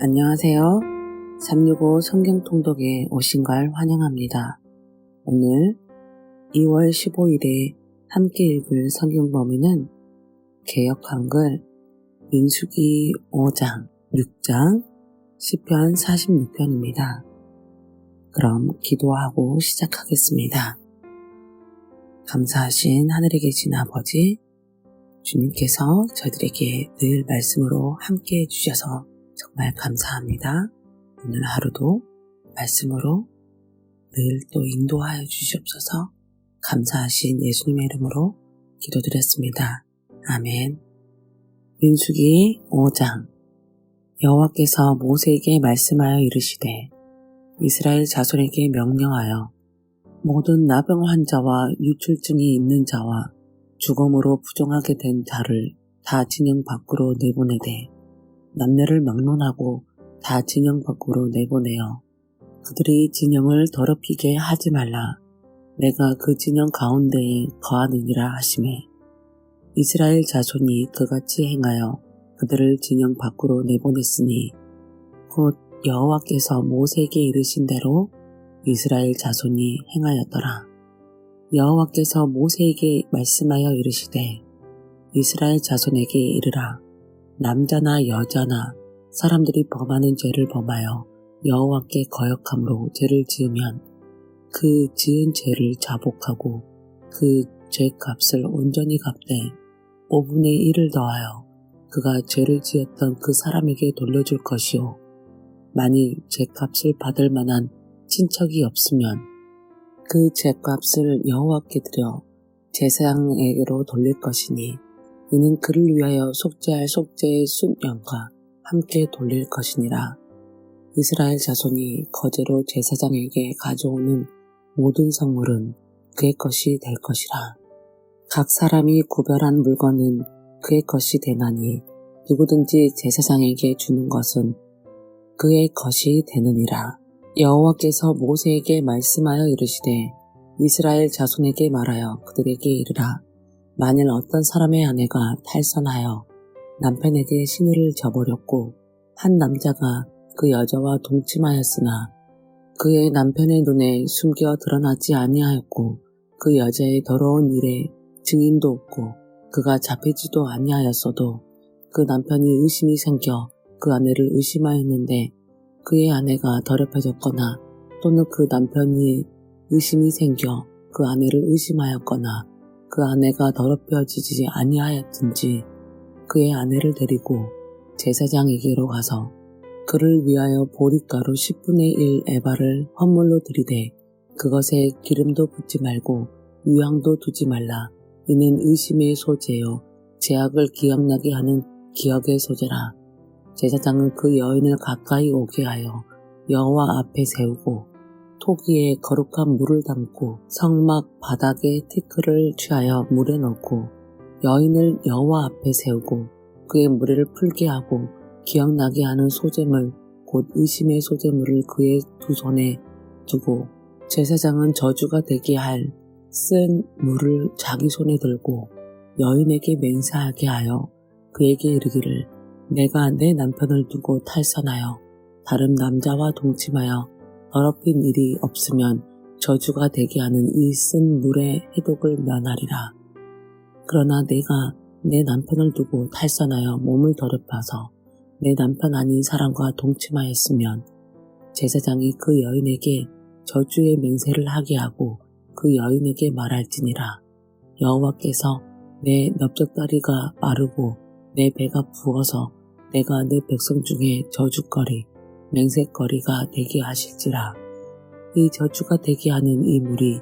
안녕하세요. 365 성경 통독에 오신 걸 환영합니다. 오늘 2월 15일에 함께 읽을 성경 범위는 개역 한글 민수기 5장, 6장, 10편 46편입니다. 그럼 기도하고 시작하겠습니다. 감사하신 하늘에 계신 아버지, 주님께서 저희들에게 늘 말씀으로 함께 해주셔서 정말 감사합니다. 오늘 하루도 말씀으로 늘 또 인도하여 주시옵소서 감사하신 예수님의 이름으로 기도드렸습니다. 아멘. 민수기 5장 여호와께서 모세에게 말씀하여 이르시되 이스라엘 자손에게 명령하여 모든 나병 환자와 유출증이 있는 자와 죽음으로 부정하게 된 자를 다 진영 밖으로 내보내되 남녀를 막론하고 다 진영 밖으로 내보내어 그들이 진영을 더럽히게 하지 말라. 내가 그 진영 가운데에 거하느니라 하심에 이스라엘 자손이 그같이 행하여 그들을 진영 밖으로 내보냈으니 곧 여호와께서 모세에게 이르신 대로 이스라엘 자손이 행하였더라. 여호와께서 모세에게 말씀하여 이르시되 이스라엘 자손에게 이르라. 남자나 여자나 사람들이 범하는 죄를 범하여 여호와께 거역함으로 죄를 지으면 그 지은 죄를 자복하고 그 죄값을 온전히 갚되 5분의 1을 더하여 그가 죄를 지었던 그 사람에게 돌려줄 것이요. 만일 죄값을 받을 만한 친척이 없으면 그 죄값을 여호와께 드려 제사장에게로 돌릴 것이니 이는 그를 위하여 속죄할 속죄의 순양과 함께 돌릴 것이니라. 이스라엘 자손이 거제로 제사장에게 가져오는 모든 성물은 그의 것이 될 것이라. 각 사람이 구별한 물건은 그의 것이 되나니 누구든지 제사장에게 주는 것은 그의 것이 되느니라. 여호와께서 모세에게 말씀하여 이르시되 이스라엘 자손에게 말하여 그들에게 이르라. 만일 어떤 사람의 아내가 탈선하여 남편에게 신의를 저버렸고 한 남자가 그 여자와 동침하였으나 그의 남편의 눈에 숨겨 드러나지 아니하였고 그 여자의 더러운 일에 증인도 없고 그가 잡히지도 아니하였어도 그 남편이 의심이 생겨 그 아내를 의심하였는데 그의 아내가 더럽혀졌거나 또는 그 남편이 의심이 생겨 그 아내를 의심하였거나 그 아내가 더럽혀지지 아니하였든지 그의 아내를 데리고 제사장에게로 가서 그를 위하여 보리가루 10분의 1 에바를 헌물로 드리되 그것에 기름도 붓지 말고 유향도 두지 말라. 이는 의심의 소재요 제약을 기억나게 하는 기억의 소재라. 제사장은 그 여인을 가까이 오게 하여 여호와 앞에 세우고 토기에 거룩한 물을 담고 성막 바닥에 티크를 취하여 물에 넣고 여인을 여호와 앞에 세우고 그의 무리를 풀게 하고 기억나게 하는 소재물 곧 의심의 소재물을 그의 두 손에 두고 제사장은 저주가 되게 할 쓴 물을 자기 손에 들고 여인에게 맹세하게 하여 그에게 이르기를 내가 내 남편을 두고 탈선하여 다른 남자와 동침하여 더럽힌 일이 없으면 저주가 되게 하는 이 쓴 물의 해독을 면하리라. 그러나 내가 내 남편을 두고 탈선하여 몸을 더럽혀서 내 남편 아닌 사람과 동침하였으면 제사장이 그 여인에게 저주의 맹세를 하게 하고 그 여인에게 말할지니라. 여호와께서 내 넓적다리가 마르고 내 배가 부어서 내가 내 백성 중에 저주거리 맹세거리가 되게 하실지라. 이 저주가 되게 하는 이 물이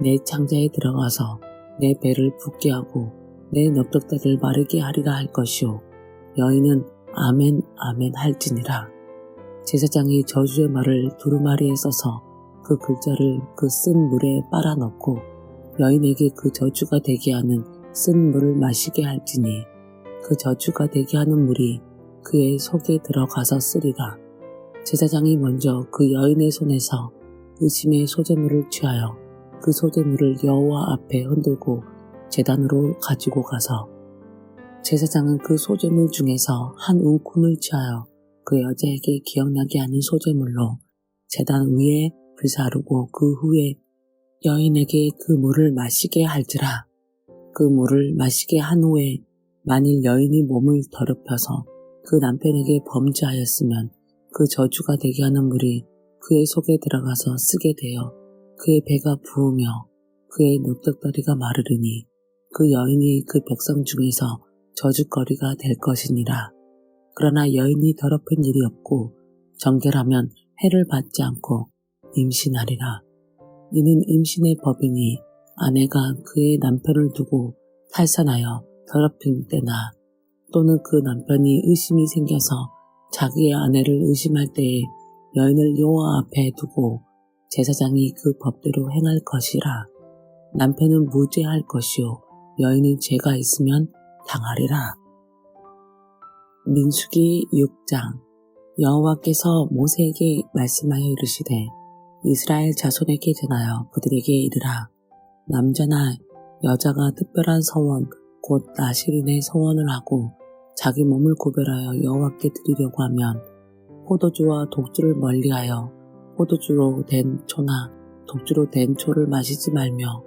내 창자에 들어가서 내 배를 붓게 하고 내 넓적다리를 마르게 하리라 할 것이요. 여인은 아멘 아멘 할지니라. 제사장이 저주의 말을 두루마리에 써서 그 글자를 그 쓴 물에 빨아 넣고 여인에게 그 저주가 되게 하는 쓴 물을 마시게 할지니 그 저주가 되게 하는 물이 그의 속에 들어가서 쓰리라. 제사장이 먼저 그 여인의 손에서 의심의 소재물을 취하여 그 소재물을 여호와 앞에 흔들고 재단으로 가지고 가서 제사장은 그 소재물 중에서 한 움큼을 취하여 그 여자에게 기억나게 하는 소재물로 재단 위에 불사르고 그 후에 여인에게 그 물을 마시게 할지라. 그 물을 마시게 한 후에 만일 여인이 몸을 더럽혀서 그 남편에게 범죄하였으면 그 저주가 되게 하는 물이 그의 속에 들어가서 쓰게 되어 그의 배가 부으며 그의 녹적다리가 마르르니 그 여인이 그 백성 중에서 저주거리가 될 것이니라. 그러나 여인이 더럽힌 일이 없고 정결하면 해를 받지 않고 임신하리라. 이는 임신의 법이니 아내가 그의 남편을 두고 탈선하여 더럽힌 때나 또는 그 남편이 의심이 생겨서 자기의 아내를 의심할 때에 여인을 여호와 앞에 두고 제사장이 그 법대로 행할 것이라. 남편은 무죄할 것이요 여인은 죄가 있으면 당하리라. 민수기 6장 여호와께서 모세에게 말씀하여 이르시되 이스라엘 자손에게 전하여 그들에게 이르라 남자나 여자가 특별한 서원 곧 나시린의 서원을 하고 자기 몸을 구별하여 여호와께 드리려고 하면 포도주와 독주를 멀리하여 포도주로 된 초나 독주로 된 초를 마시지 말며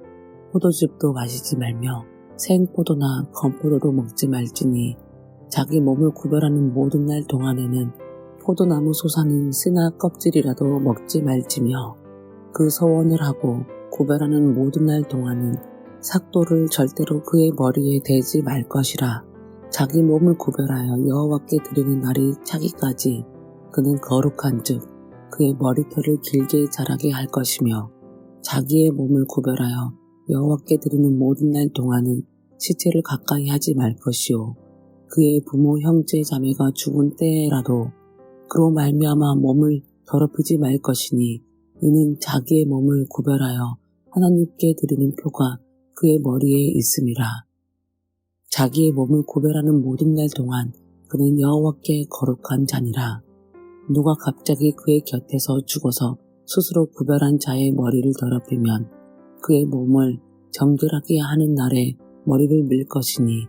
포도즙도 마시지 말며 생포도나 건포도도 먹지 말지니 자기 몸을 구별하는 모든 날 동안에는 포도나무 솟아는 씨나 껍질이라도 먹지 말지며 그 서원을 하고 구별하는 모든 날 동안은 삭도를 절대로 그의 머리에 대지 말 것이라 자기 몸을 구별하여 여호와께 드리는 날이 차기까지 그는 거룩한즉 그의 머리털을 길게 자라게 할 것이며 자기의 몸을 구별하여 여호와께 드리는 모든 날 동안은 시체를 가까이 하지 말 것이요 그의 부모 형제 자매가 죽은 때라도 그로 말미암아 몸을 더럽히지 말 것이니 이는 자기의 몸을 구별하여 하나님께 드리는 표가 그의 머리에 있음이라. 자기의 몸을 구별하는 모든 날 동안 그는 여호와께 거룩한 자니라. 누가 갑자기 그의 곁에서 죽어서 스스로 구별한 자의 머리를 더럽히면 그의 몸을 정결하게 하는 날에 머리를 밀 것이니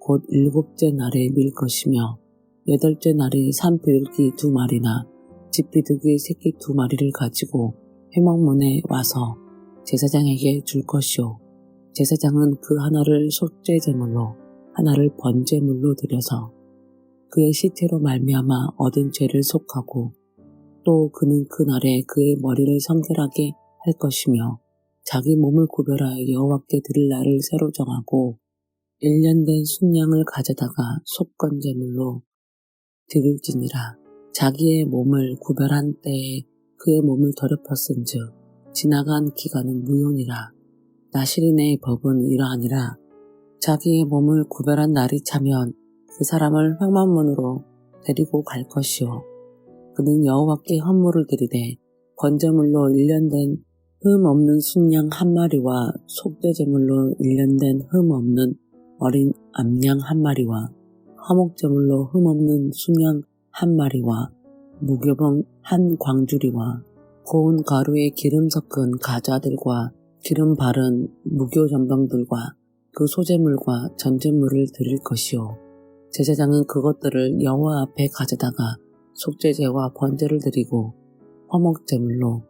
곧 일곱째 날에 밀 것이며 여덟째 날에 산비둘기 두 마리나 집비둘기 새끼 두 마리를 가지고 회막문에 와서 제사장에게 줄 것이요 제사장은 그 하나를 속죄 제물로 하나를 번제물로 드려서 그의 시체로 말미암아 얻은 죄를 속하고 또 그는 그날에 그의 머리를 성결하게 할 것이며 자기 몸을 구별하여 여호와께 드릴 날을 새로 정하고 1년 된 순양을 가져다가 속건제물로 드릴지니라. 자기의 몸을 구별한 때에 그의 몸을 더럽혔은즉 지나간 기간은 무효니라. 나시린의 법은 이러하니라 자기의 몸을 구별한 날이 차면 그 사람을 황만문으로 데리고 갈 것이요 그는 여호와께 헌물을 드리되 건제물로 1년 된흠 없는 순양 한 마리와 속죄제물로 1년 된흠 없는 어린 암양 한 마리와 화목제물로 흠 없는 순양 한 마리와 무교봉 한 광주리와 고운 가루에 기름 섞은 가자들과 기름 바른 무교 전병들과 그 소재물과 전제물을 드릴 것이요 제사장은 그것들을 여호와 앞에 가져다가 속죄제와 번제를 드리고 화목제물로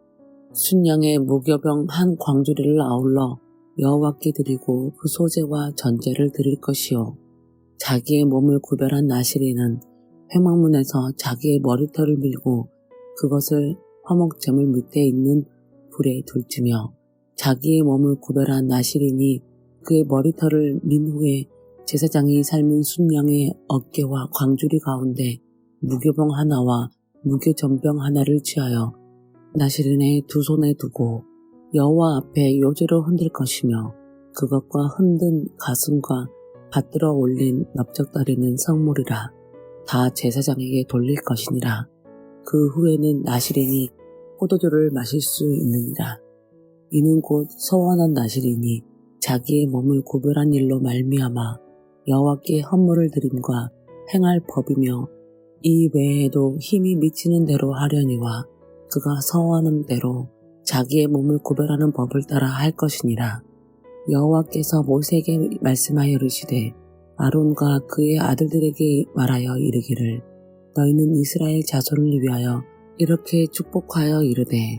순양의 무교병 한 광주리를 아울러 여호와께 드리고 그 소재와 전제를 드릴 것이요 자기의 몸을 구별한 나시리는 회막문에서 자기의 머리털을 밀고 그것을 화목제물 밑에 있는 불에 둘지며 자기의 몸을 구별한 나시리니 그의 머리털을 민 후에 제사장이 삶은 순양의 어깨와 광주리 가운데 무교병 하나와 무교전병 하나를 취하여 나시린의 두 손에 두고 여호와 앞에 요제로 흔들 것이며 그것과 흔든 가슴과 받들어 올린 넓적다리는 성물이라 다 제사장에게 돌릴 것이니라. 그 후에는 나시린이 포도주를 마실 수 있느니라. 이는 곧 서원한 나시린이 자기의 몸을 구별한 일로 말미암아 여호와께 헌물을 드림과 행할 법이며 이 외에도 힘이 미치는 대로 하려니와 그가 서원한 대로 자기의 몸을 구별하는 법을 따라 할 것이니라. 여호와께서 모세에게 말씀하여 이르시되 아론과 그의 아들들에게 말하여 이르기를 너희는 이스라엘 자손을 위하여 이렇게 축복하여 이르되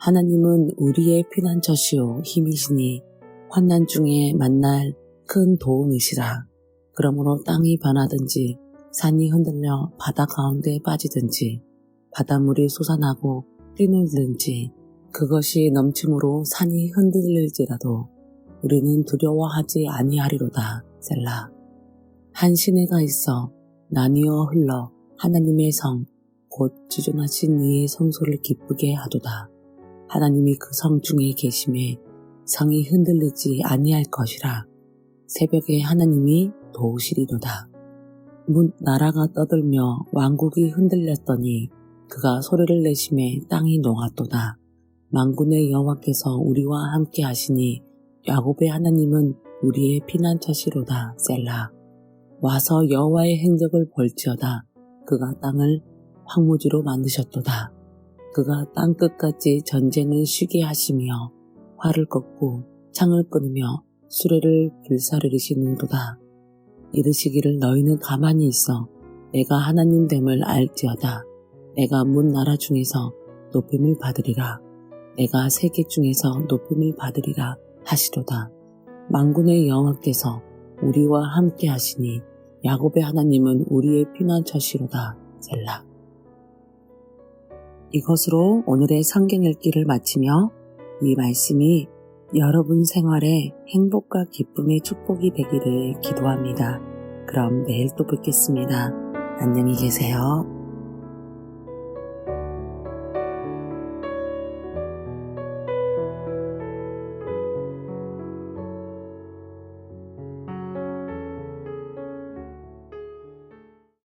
하나님은 우리의 피난처시오 힘이시니 환난 중에 만날 큰 도움이시라. 그러므로 땅이 변하든지 산이 흔들려 바다 가운데 빠지든지 바닷물이 솟아나고 뛰놀든지 그것이 넘침으로 산이 흔들릴지라도 우리는 두려워하지 아니하리로다. 셀라. 한 시내가 있어 나뉘어 흘러 하나님의 성, 곧 지존하신 이의 성소를 기쁘게 하도다. 하나님이 그 성 중에 계심에 성이 흔들리지 아니할 것이라. 새벽에 하나님이 도우시리로다. 문 나라가 떠들며 왕국이 흔들렸더니 그가 소리를 내심에 땅이 녹았도다. 만군의 여호와께서 우리와 함께 하시니 야곱의 하나님은 우리의 피난처시로다. 셀라. 와서 여호와의 행적을 볼지어다. 그가 땅을 황무지로 만드셨도다. 그가 땅 끝까지 전쟁을 쉬게 하시며 활을 꺾고 창을 끊으며 수레를 불사르시는도다. 이르시기를 너희는 가만히 있어 내가 하나님 됨을 알지어다. 내가 문 나라 중에서 높임을 받으리라. 내가 세계 중에서 높임을 받으리라 하시도다. 망군의 여호와께서 우리와 함께 하시니 야곱의 하나님은 우리의 피난처시로다. 셀라. 이것으로 오늘의 성경 읽기를 마치며 이 말씀이 여러분 생활에 행복과 기쁨의 축복이 되기를 기도합니다. 그럼 내일 또 뵙겠습니다. 안녕히 계세요.